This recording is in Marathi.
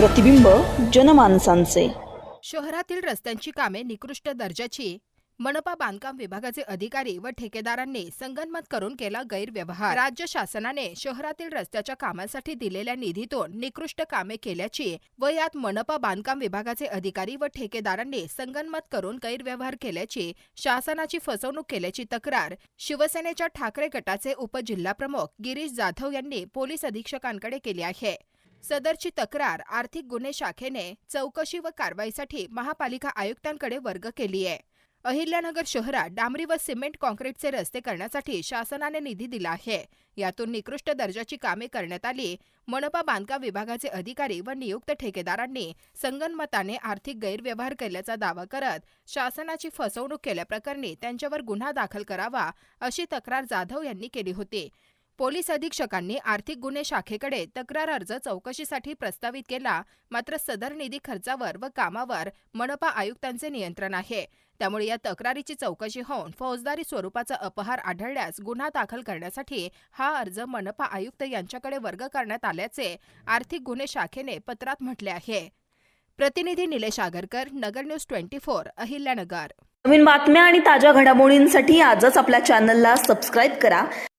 प्रतिबिंब जनमानसांचे. शहरातील रस्त्यांची कामे निकृष्ट दर्जाची मनपा बांधकाम विभागाचे अधिकारी व ठेकेदारांनी संगनमत करून केला गैरव्यवहार. राज्य शासनाने शहरातील रस्त्याच्या कामांसाठी दिलेल्या निधीतून निकृष्ट कामे केल्याची व यात मनपा बांधकाम विभागाचे अधिकारी व ठेकेदारांनी संगनमत करून गैरव्यवहार केल्याची शासनाची फसवणूक केल्याची तक्रार शिवसेनेच्या ठाकरे गटाचे उपजिल्हाप्रमुख गिरीश जाधव यांनी पोलीस अधीक्षकांकडे केली आहे. सदरची तक्रार आर्थिक गुन्हे शाखेने चौकशी व कारवाईसाठी महापालिका आयुक्तांकडे वर्ग केली आहे. अहिल्यानगर शहरात डांबरी व सिमेंट कॉन्क्रीटचे रस्ते करण्यासाठी शासनाने निधी दिला आहे. यातून निकृष्ट दर्जाची कामे करण्यात आली. मनपा बांधकाम विभागाचे अधिकारी व नियुक्त ठेकेदारांनी संगनमताने आर्थिक गैरव्यवहार केल्याचा दावा करत शासनाची फसवणूक केल्याप्रकरणी त्यांच्यावर गुन्हा दाखल करावा अशी तक्रार जाधव यांनी केली होती. पोलीस अधीक्षकांनी आर्थिक गुन्हे शाखेकडे तक्रार अर्ज चौकशीसाठी प्रस्तावित केला मात्र सदर निधी खर्चावर व कामावर मनपा आयुक्तांचे नियंत्रण आहे. त्यामुळे या तक्रारीची चौकशी होऊन फौजदारी स्वरूपाचा अपहार आढळल्यास गुन्हा दाखल करण्यासाठी हा अर्ज मनपा आयुक्त यांच्याकडे वर्ग करण्यात आल्याचे आर्थिक गुन्हे शाखेने पत्रात म्हटले आहे. प्रतिनिधी Nilesh Agarkar Nagar news twenty four Ahilyanagar. नवीन बातम्या आणि ताज्या घडामोडींसाठी आजच आपल्या चॅनलला सबस्क्राईब करा.